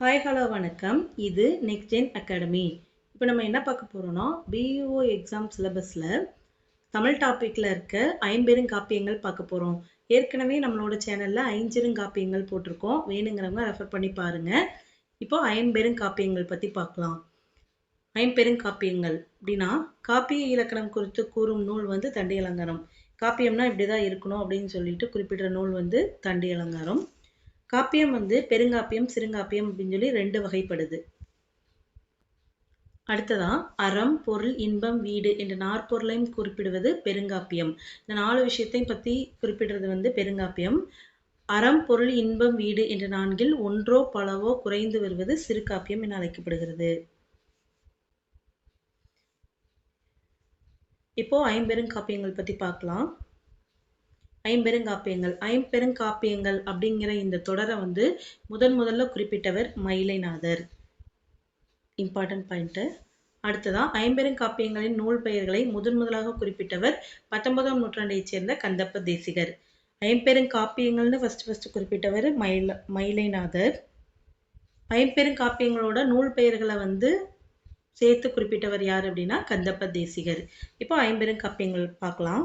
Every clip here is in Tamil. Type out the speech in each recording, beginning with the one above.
ஹாய் ஹலோ வணக்கம். இது நெக்ஸ்ட் ஜென் அகாடமி இப்போ நம்ம என்ன பார்க்க போகிறோம்னா பிஇஓ எக்ஸாம் சிலபஸில் தமிழ் டாப்பிக்கில் இருக்க ஐம்பெரும் காப்பியங்கள் பார்க்க போகிறோம் ஏற்கனவே நம்மளோட சேனலில் ஐஞ்சிருங்காப்பியங்கள் போட்டிருக்கோம். வேணுங்கிறவங்க ரெஃபர் பண்ணி பாருங்கள் இப்போ ஐம்பெருங்காப்பியங்கள் பற்றி பார்க்கலாம். ஐம்பெரும் காப்பியங்கள் அப்படின்னா காப்பிய இலக்கணம் குறித்து கூறும் நூல் வந்து தண்டி அலங்காரம் காப்பியம்னா இப்படி தான் இருக்கணும் அப்படின்னு சொல்லிட்டு குறிப்பிடுற நூல் வந்து தண்டி அலங்காரம் காப்பியம் வந்து பெருங்காப்பியம் சிறுங்காப்பியம் அப்படின்னு சொல்லி ரெண்டு வகைப்படுது. அடுத்ததா அறம் பொருள் இன்பம் வீடு என்ற நாற்பொருளையும் குறிப்பிடுவது பெருங்காப்பியம். இந்த நாலு விஷயத்தையும் பற்றி குறிப்பிடுறது வந்து பெருங்காப்பியம். அறம் பொருள் இன்பம் வீடு என்ற நான்கில் ஒன்றோ பலவோ குறைந்து வருவது சிறுகாப்பியம் என அழைக்கப்படுகிறது. இப்போ ஐம்பெருங்காப்பியங்கள் பற்றி பார்க்கலாம். ஐம்பெருங்காப்பியங்கள் ஐம்பெருங்காப்பியங்கள் அப்படிங்கிற இந்த தொடரை வந்து முதன் முதல்ல குறிப்பிட்டவர் மயிலைநாதர். இம்பார்ட்டன்ட் பாயிண்ட்டு அடுத்ததான் ஐம்பெருங்காப்பியங்களின் நூல் பெயர்களை முதன் முதலாக குறிப்பிட்டவர் பத்தொன்பதாம் நூற்றாண்டைச் சேர்ந்த கந்தப்ப தேசிகர். ஐம்பெருங்காப்பியங்கள்னு ஃபஸ்ட்டு ஃபஸ்ட்டு குறிப்பிட்டவர் மயில மயிலைநாதர். ஐம்பெருங்காப்பியங்களோட நூல் பெயர்களை வந்து சேர்த்து குறிப்பிட்டவர் யார் அப்படின்னா கந்தப்ப தேசிகர். இப்போ ஐம்பெருங்காப்பியங்கள் பார்க்கலாம்.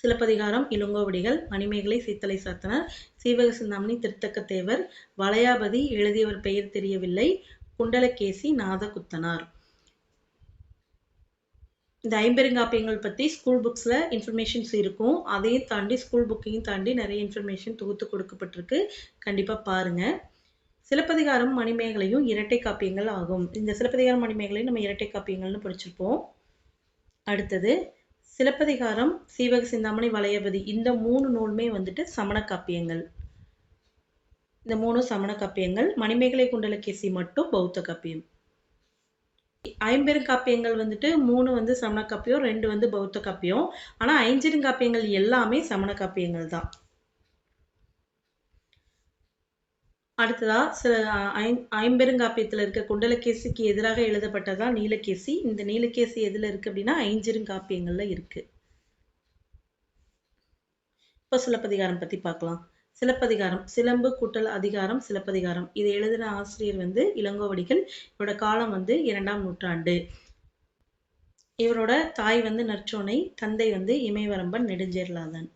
சிலப்பதிகாரம் இளங்கோவடிகள் மணிமேகலை சீத்தலை சாத்தனர் சீவக சிந்தாமணி திருத்தக்க தேவர் வளையாபதி எழுதியவர் பெயர் தெரியவில்லை. குண்டலகேசி நாதகுத்தனார். இந்த ஐம்பெருங்காப்பியங்கள் பற்றி ஸ்கூல் புக்ஸில் இன்ஃபர்மேஷன்ஸ் இருக்கும். அதையும் தாண்டி ஸ்கூல் புக்கையும் தாண்டி நிறைய இன்ஃபர்மேஷன் தொகுத்து கொடுக்கப்பட்டிருக்கு. கண்டிப்பாக பாருங்கள் சிலப்பதிகாரம் மணிமேகலையும் இரட்டை காப்பியங்கள் ஆகும். இந்த சிலப்பதிகாரம் மணிமேகலையும் நம்ம இரட்டை காப்பியங்கள்னு படிச்சிருப்போம். அடுத்தது சிலப்பதிகாரம் சீவக சிந்தாமணி வளையபதி. இந்த மூணு நூலுமே வந்துட்டு சமண காப்பியங்கள். இந்த மூணு சமண காப்பியங்கள் மணிமேகலை குண்டலகேசி மட்டும் பௌத்த காப்பியம். ஐம்பெருங்காப்பியங்கள் வந்துட்டு மூணு வந்து சமண காப்பியம் ரெண்டு வந்து பௌத்த காப்பியம். ஆனால் ஐஞ்சிருங்காப்பியங்கள் எல்லாமே சமண காப்பியங்கள் தான். அடுத்ததா சில ஐ ஐம்பெருங்காப்பியத்தில் இருக்க குண்டலகேசிக்கு எதிராக எழுதப்பட்டதா நீலகேசி? இந்த நீலகேசி எதில் இருக்கு அப்படின்னா ஐஞ்சிருங்காப்பியங்கள்ல இருக்கு. இப்போ சிலப்பதிகாரம் பத்தி பார்க்கலாம். சிலப்பதிகாரம் சிலம்பு கூட்டல் அதிகாரம் சிலப்பதிகாரம். இதை எழுதின ஆசிரியர் வந்து இளங்கோவடிகள். இவரோட காலம் வந்து இரண்டாம் நூற்றாண்டு. இவரோட தாய் வந்து நற்சோனை தந்தை வந்து இமயவரம்பன் நெடுஞ்சேர்லாதன்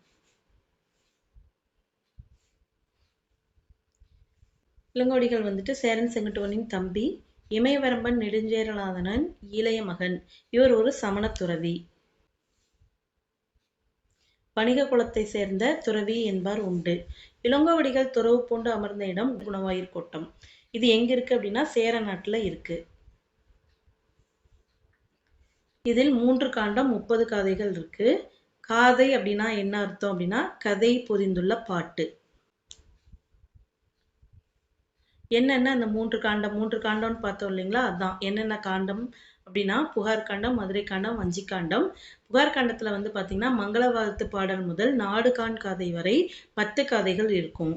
இளங்கோடிகள் வந்துட்டு சேரன் செங்குட்டுவனின் தம்பி இமயவரம்பன் நெடுஞ்சேரலாதனன் இளைய மகன். இவர் ஒரு சமண துறவி. வணிக குலத்தை சேர்ந்த துறவி என்பார் உண்டு. இளங்கோவடிகள் துறவு பூண்டு அமர்ந்த இடம் குணவாயிர் கோட்டம். இது எங்க இருக்கு அப்படின்னா சேர நாட்டுல இருக்கு. இதில் மூன்று காண்டம் முப்பது காதைகள் இருக்கு. காதை அப்படின்னா என்ன அர்த்தம் அப்படின்னா கதை பொதிந்துள்ள பாட்டு. என்னென்ன அந்த மூன்று காண்டம் மூன்று காண்டம்னு பார்த்தோம் இல்லைங்களா? அதான். என்னென்ன காண்டம் அப்படின்னா புகார் காண்டம் மதுரை காண்டம் வஞ்சி காண்டம். புகார் காண்டத்தில் வந்து பார்த்தீங்கன்னா மங்களவாதத்து பாடல் முதல் நாடு காண் கதை வரை பத்து கதைகள் இருக்கும்.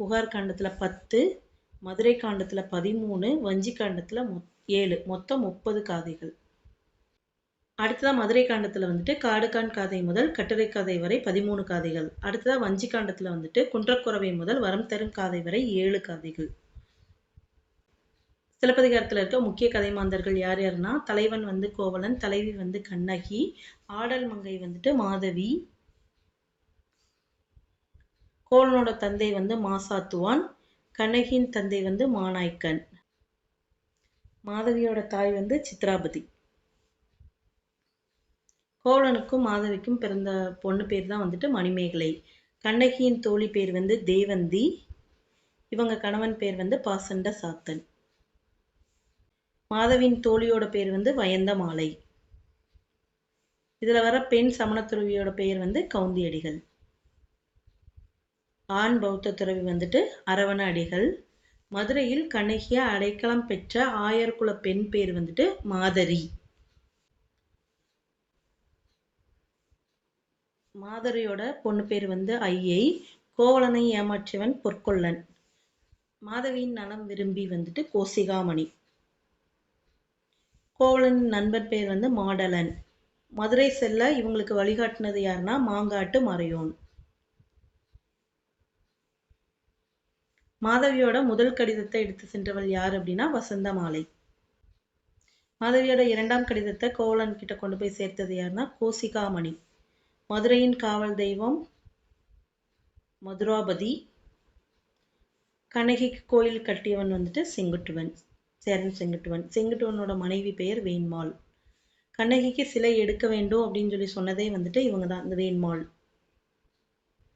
புகார் காண்டத்தில் பத்து மதுரை காண்டத்தில் பதிமூணு வஞ்சி காண்டத்தில் மொ ஏழு. மொத்தம் முப்பது காதைகள். அடுத்ததாக மதுரை காண்டத்தில் வந்துட்டு காடுகான் காதை முதல் கட்டுரை காதை வரை பதிமூணு காதைகள். அடுத்ததாக வஞ்சி காண்டத்தில் வந்துட்டு குன்றக்குறவை முதல் வரம் தரும் காதை வரை ஏழு காதைகள். சிலப்பதிகாரத்தில் இருக்க முக்கிய கதை மாந்தர்கள் யார் யாருன்னா தலைவன் வந்து கோவலன் தலைவி வந்து கண்ணகி ஆடல் மங்கை வந்துட்டு மாதவி கோவலனோட தந்தை வந்து மாசாத்துவான் கண்ணகியின் தந்தை வந்து மாநாய்க்கன். மாதவியோட தாய் வந்து சித்ராபதி. கோவலனுக்கும் மாதவிக்கும் பிறந்த பொண்ணு பேர் தான் வந்துட்டு மணிமேகலை. கண்ணகியின் தோழி பேர் வந்து தேவந்தி. இவங்க கணவன் பேர் வந்து பாசண்ட சாத்தன். மாதவியின் தோழியோட பேர் வந்து வயந்த மாலை இதுல வர பெண் சமண துறவியோட பெயர் வந்து கவுந்தி அடிகள் ஆண் பௌத்த துறவி வந்துட்டு அரவண அடிகள். மதுரையில் கண்ணகிய அடைக்கலம் பெற்ற ஆயர்குல பெண் பேர் வந்துட்டு மாதரி. மாதரியோட பொண்ணு பேர் வந்து ஐயை கோவலனை ஏமாற்றியவன் பொற்கொள்ளன். மாதவியின் நலம் விரும்பி வந்துட்டு கோசிகாமணி. கோவலன் நண்பர் பேர் வந்து மாடலன். மதுரை செல்ல இவங்களுக்கு வழிகாட்டினது யாருன்னா மாங்காட்டு மறையோன். மாதவியோட முதல் கடிதத்தை எடுத்து சென்றவள் யார் அப்படின்னா வசந்த மாலை மாதவியோட இரண்டாம் கடிதத்தை கோவலன் கிட்ட கொண்டு போய் சேர்த்தது யாருன்னா கோசிகாமணி. மதுரையின் காவல் தெய்வம் மதுராபதி. கண்ணகிக்கு கோயில் கட்டியவன் வந்துட்டு செங்குட்டுவன் சேரன் செங்குட்டுவன். செங்குட்டுவனோட மனைவி பெயர் வேண்மாள். கண்ணகிக்கு சிலை எடுக்க வேண்டும் அப்படின்னு சொல்லி சொன்னதே வந்துட்டு இவங்க தான் இந்த வேண்மாள்.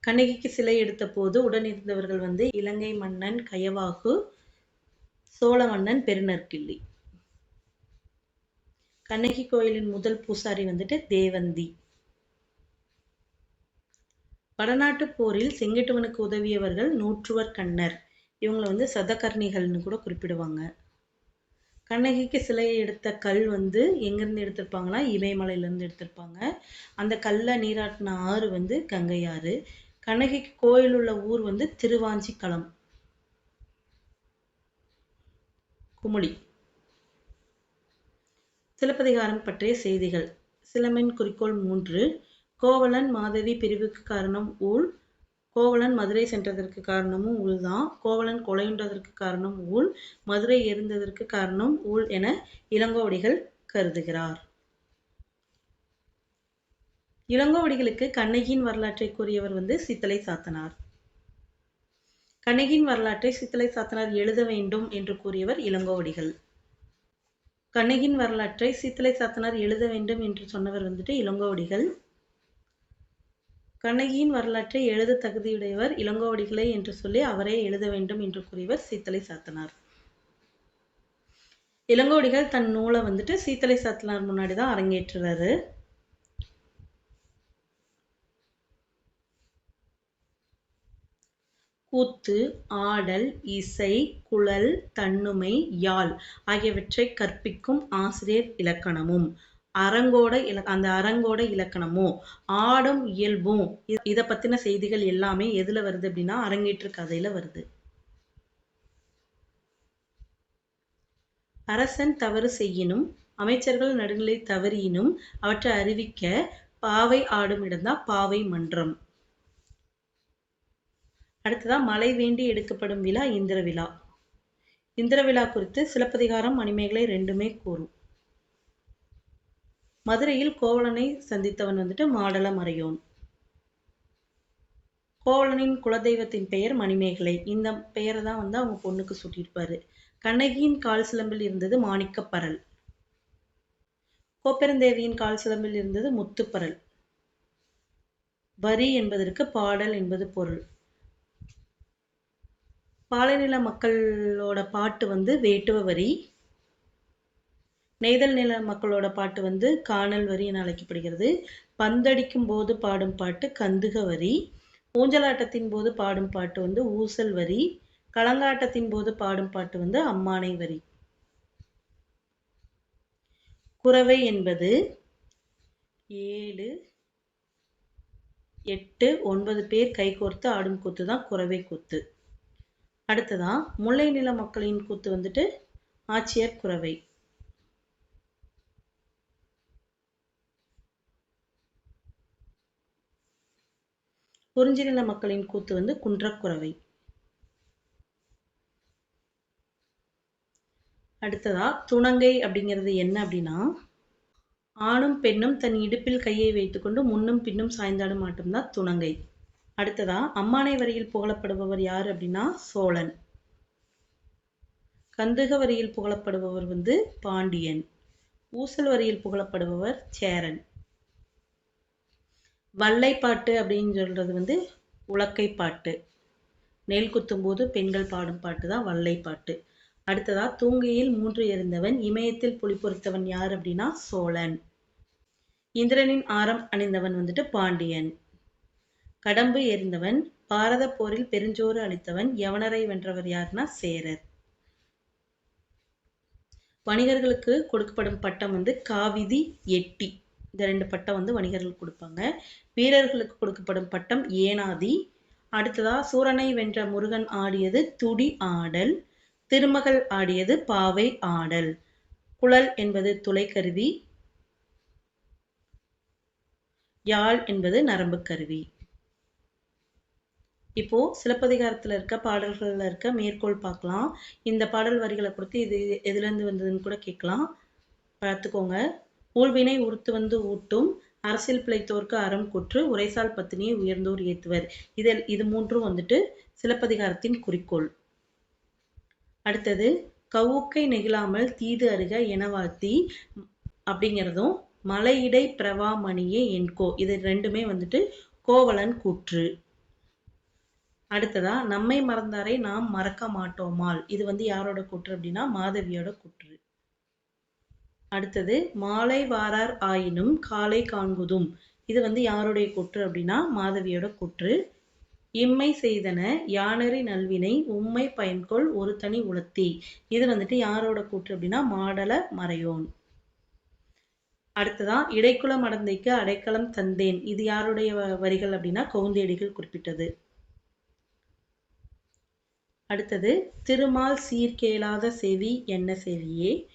கண்ணகிக்கு சிலை எடுத்த போது உடன் இருந்தவர்கள் வந்து இலங்கை மன்னன் கயவாகு சோழ மன்னன் பெருநற்கிள்ளி. கண்ணகி கோயிலின் முதல் பூசாரி வந்துட்டு தேவந்தி. வடநாட்டு போரில் செங்கட்டுவனுக்கு உதவியவர்கள் நூற்றுவர் கண்ணர். இவங்களை வந்து சதகர்ணிகள்னு கூட குறிப்பிடுவாங்க. கண்ணகிக்கு சிலையை எடுத்த கல் வந்து எங்கேருந்து எடுத்திருப்பாங்கன்னா இமயமலையிலேருந்து எடுத்திருப்பாங்க. அந்த கல்லை நீராட்டின ஆறு வந்து கங்கை ஆறு. கண்ணகிக்கு கோயில் உள்ள ஊர் வந்து திருவாஞ்சிக்களம் குமுளி. சிலப்பதிகாரம் பற்றிய செய்திகள். சிலமின் குறிக்கோள் மூன்று. கோவலன் மாதவி பிரிவுக்கு காரணம் ஊழ். கோவலன் மதுரை சென்றதற்கு காரணமும் ஊழ் தான் கோவலன் கொலையுண்டதற்கு காரணம் ஊழ். மதுரை எரிந்ததற்கு காரணம் ஊழ் என இளங்கோவடிகள் கருதுகிறார். இளங்கோவடிகளுக்கு கண்ணகியின் வரலாற்றை கூறியவர் வந்து சித்தலை சாத்தனார். கண்ணகியின் வரலாற்றை சித்தலை சாத்தனார் எழுத வேண்டும் என்று கூறியவர் இளங்கோவடிகள். கண்ணகியின் வரலாற்றை சித்தலை சாத்தனார் எழுத வேண்டும் என்று சொன்னவர் வந்துட்டு இளங்கோவடிகள். கண்ணகியின் வரலாற்றை எழுத தகுதியுடையவர் இளங்கோவடிகளை என்று சொல்லி அவரே எழுத வேண்டும் என்று கூறியவர் சீத்தலை சாத்தனார். இளங்கோடிகள் தன் நூலை வந்துட்டு சீத்தலை சாத்தனார் முன்னாடி தான் அரங்கேற்றுறாரு. கூத்து ஆடல் இசை குழல் தன்னுமை யாழ் ஆகியவற்றை கற்பிக்கும் ஆசிரியர் இலக்கணமும். அரங்கோட இல அந்த அரங்கோட இலக்கணமோ ஆடும் இயல்பும் இதை பத்தின செய்திகள் எல்லாமே எதுல வருது அப்படின்னா அரங்கேற்று கதையில வருது. அரசன் தவறு செய்யினும் அமைச்சர்கள் நடுநிலை தவறியினும் அவற்றை அறிவிக்க பாவை ஆடும் இடம்தான் பாவை மன்றம். அடுத்ததா மழை வேண்டி எடுக்கப்படும் விழா இந்திர விழா. இந்திர விழா குறித்து சிலப்பதிகாரம் மணிமேகலை ரெண்டுமே கூறும். மதுரையில் கோவலனை சந்தித்தவன் வந்துட்டு மாடல மறையோன் கோவலனின் குலதெய்வத்தின் பெயர் மணிமேகலை. இந்த பெயரை தான் வந்து அவங்க பொண்ணுக்கு சூட்டியிருப்பாரு. கண்ணகியின் கால் சிலம்பில் இருந்தது மாணிக்கப்பரல். கோப்பெருந்தேவியின் கால் சிலம்பில் இருந்தது முத்துப்பரல். வரி என்பதற்கு பாடல் என்பது பொருள். பாலைநில மக்களோட பாட்டு வந்து வேட்டுவ வரி. நெய்தல் நில மக்களோட பாட்டு வந்து காணல் வரி என அழைக்கப்படுகிறது. பந்தடிக்கும் போது பாடும் பாட்டு கந்துக வரி. ஊஞ்சலாட்டத்தின் போது பாடும் பாட்டு வந்து ஊசல் வரி. களங்காட்டத்தின் போது பாடும் பாட்டு வந்து அம்மானை வரி. குறவை என்பது ஏழு எட்டு ஒன்பது பேர் கைகோர்த்து ஆடும் கூத்து தான் குறவை கூத்து. அடுத்ததான் முல்லை நில மக்களின் கூத்து வந்துட்டு ஆட்சியர் குறவை. குறிஞ்சிநில மக்களின் கூத்து வந்து குன்றக்குறவை. அடுத்ததா துணங்கை அப்படிங்கிறது என்ன அப்படின்னா ஆணும் பெண்ணும் தன் இடுப்பில் கையை வைத்துக்கொண்டு முன்னும் பின்னும் சாய்ந்தாடும் ஆட்டம் தான் துணங்கை. அடுத்ததா அம்மானை வரியில் புகழப்படுபவர் யார் அப்படின்னா சோழன். கந்துக வரியில் புகழப்படுபவர் வந்து பாண்டியன். ஊசல் வரியில் புகழப்படுபவர் சேரன். வல்லைப்பாட்டு அப்படின்னு சொல்கிறது வந்து உலக்கை பாட்டு நெல் குத்தும்போது பெண்கள் பாடும் பாட்டு தான் வல்லைப்பாட்டு. அடுத்ததா தூங்கையில் மூன்று எறிந்தவன் இமயத்தில் புலி பொறுத்தவன் யார் அப்படின்னா சோழன். இந்திரனின் ஆரம் அணிந்தவன் வந்துட்டு பாண்டியன். கடம்பு எறிந்தவன் பாரத போரில் பெருஞ்சோறு அளித்தவன் யவனரை வென்றவர் யாருன்னா சேரர். வணிகர்களுக்கு கொடுக்கப்படும் பட்டம் வந்து காவிதி எட்டி. இந்த ரெண்டு பட்டம் வந்து வணிகர்கள் கொடுப்பாங்க. வீரர்களுக்கு கொடுக்கப்படும் பட்டம் ஏனாதி. அடுத்ததா சூரனை வென்ற முருகன் ஆடியது துடி ஆடல் திருமகள் ஆடியது பாவை ஆடல். குழல் என்பது துளைக்கருவி யாழ் என்பது நரம்பு கருவி இப்போ சிலப்பதிகாரத்துல இருக்க பாடல்கள்ல இருக்க மேற்கோள் பார்க்கலாம். இந்த பாடல் வரிகளை கொடுத்து இது எதுலேருந்து வந்ததுன்னு கூட கேட்கலாம். பார்த்துக்கோங்க. ஊழ்வினை உறுத்து வந்து ஊட்டும் அரசியல் பிழைத்தோர்க்கு அறம் குற்று உரைசால் பத்தினியை உயர்ந்தோர் ஏத்துவர். இதில் இது மூன்றும் வந்துட்டு சிலப்பதிகாரத்தின் குறிக்கோள். அடுத்தது கவுக்கை நெகிழாமல் தீது அருக எனவாத்தி அப்படிங்கிறதும் மலையிடை பிரவாமணியே என்கோ இது ரெண்டுமே வந்துட்டு கோவலன் கூற்று. அடுத்ததா நம்மை மறந்தாரை நாம் மறக்க மாட்டோமால். இது வந்து யாரோட கூற்று அப்படின்னா மாதவியோட கூற்று. அடுத்தது மாலை வாரார் ஆயினும் காலை காண்குதும். இது வந்து யாருடைய கொற்று அப்படின்னா மாதவியோட கொற்று. இம்மை செய்தன யானரி நல்வினை உம்மை பயன்கொள் ஒரு தனி உளத்தி. இது வந்துட்டு யாரோட கூற்று அப்படின்னா மாடல மறையோன். அடுத்ததான் இடைக்குல மடந்தைக்கு அடைக்கலம் தந்தேன். இது யாருடைய வ- வரிகள் அப்படின்னா கவுந்தேடிகள் குறிப்பிட்டது. அடுத்தது திருமால் சீர்கேளாத செவி என்ன செவியே?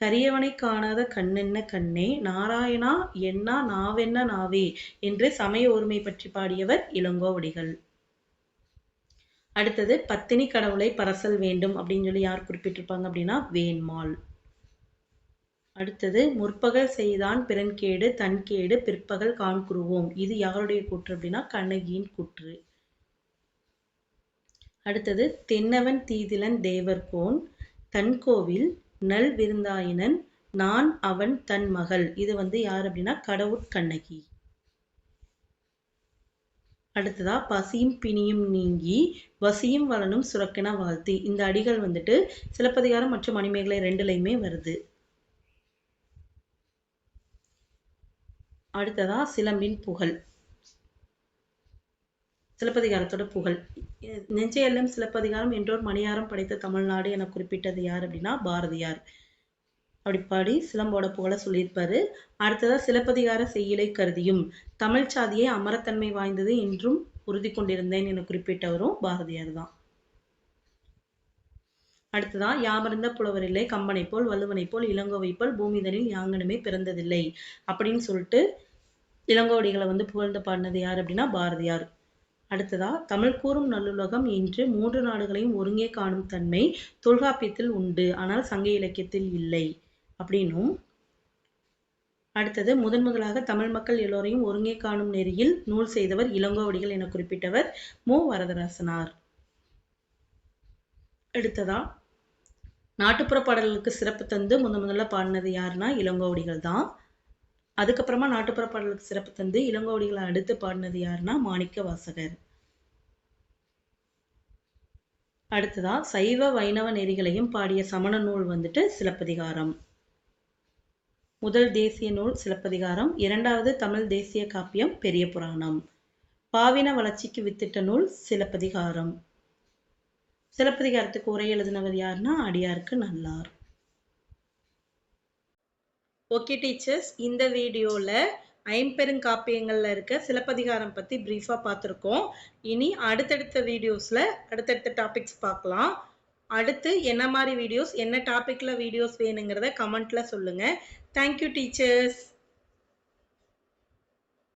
கரியவனை காணாத கண்ணென்ன கண்ணே? நாராயணா என்னா நாவென்ன நாவே? என்று சமய ஒருமை பற்றி பாடியவர் இளங்கோவடிகள். அடுத்தது பத்தினி கடவுளை பரசல் வேண்டும் அப்படின்னு சொல்லி யார் குறிப்பிட்டிருப்பாங்க அப்படின்னா வேண்மாள். அடுத்தது முற்பகல் செய்தான் பிறன்கேடு தன்கேடு பிற்பகல் காண்குருவோம் இது யாருடைய கூற்று அப்படின்னா கண்ணகியின் கூற்று. அடுத்தது தென்னவன் தீதிலன் தேவர்கோன் தன்கோவில் நல் விருந்தாயினன் நான் அவன் தன் மகள். இது வந்து யார் அப்படின்னா கடவுட்கண்ணகி அடுத்ததா பசியும் பிணியும் நீங்கி வசியும் வளனும் சுரக்கென வாழ்த்தி. இந்த அடிகள் வந்துட்டு சிலப்பதிகாரம் மற்றும் மணிமேகலை ரெண்டுலையுமே வருது. அடுத்ததா சிலம்பின் புகழ். சிலப்பதிகாரத்தோட புகழ். நெஞ்சையெல்லாம் சிலப்பதிகாரம் என்றோர் மணியாரம் படைத்த தமிழ்நாடு என குறிப்பிட்டது யார் அப்படின்னா பாரதியார். அப்படி பாடி சிலம்போட புகழ சொல்லியிருப்பாரு. அடுத்ததா சிலப்பதிகார செய்யலை கருதியும் தமிழ் சாதியை அமரத்தன்மை வாய்ந்தது என்றும் உறுதி கொண்டிருந்தேன் என குறிப்பிட்டவரும் பாரதியார் தான். அடுத்ததா யாமறிந்த புலவரில்லை கம்பனை போல் வல்லுவனை போல் இளங்கோவை போல் பூமிதனில் யாங்கனுமே பிறந்ததில்லை. அப்படின்னு சொல்லிட்டு இளங்கோடிகளை வந்து புகழ்ந்து பாடினது யார் அப்படின்னா பாரதியார். அடுத்ததா தமிழ் கூறும் நல்லுலகம் இன்று மூன்று நாடுகளையும் ஒருங்கே காணும் தன்மை தொல்காப்பியத்தில் உண்டு ஆனால் சங்க இலக்கியத்தில் இல்லை. அப்படின்னும் அடுத்தது முதன் முதலாக தமிழ் மக்கள் எல்லோரையும் ஒருங்கே காணும் நெறியில் நூல் செய்தவர் இளங்கோவடிகள் என குறிப்பிட்டவர் மு. வரதராசனார். அடுத்ததா நாட்டுப்புற பாடல்களுக்கு சிறப்பு தந்து முதன் முதல்ல பாடினது யாருன்னா இளங்கோவடிகள் தான் அதுக்கப்புறமா நாட்டுப்புற பாடலுக்கு சிறப்பு தந்து இளங்கோவடிகளை அடுத்து பாடினது யாருன்னா மாணிக்க வாசகர். அடுத்ததா சைவ வைணவ நெறிகளையும் பாடிய சமண நூல் வந்துட்டு சிலப்பதிகாரம். முதல் தேசிய நூல் சிலப்பதிகாரம் இரண்டாவது தமிழ் தேசிய காப்பியம் பெரிய புராணம். பாவின வளர்ச்சிக்கு வித்திட்ட நூல் சிலப்பதிகாரம். சிலப்பதிகாரத்துக்கு உரை எழுதினவர் யாருன்னா அடியாருக்கு நல்லார். ஓகே டீச்சர்ஸ் இந்த வீடியோவில் ஐம்பெருங்காப்பியங்களில் இருக்க சிலப்பதிகாரம் பற்றி ப்ரீஃபாக பார்த்துருக்கோம். இனி அடுத்தடுத்த வீடியோஸில் அடுத்தடுத்த டாபிக்ஸ் பார்க்கலாம். அடுத்து என்ன மாதிரி வீடியோஸ் என்ன டாப்பிக்கில் வீடியோஸ் வேணுங்கிறத கமெண்ட்டில் சொல்லுங்கள் தேங்க்யூ டீச்சர்ஸ்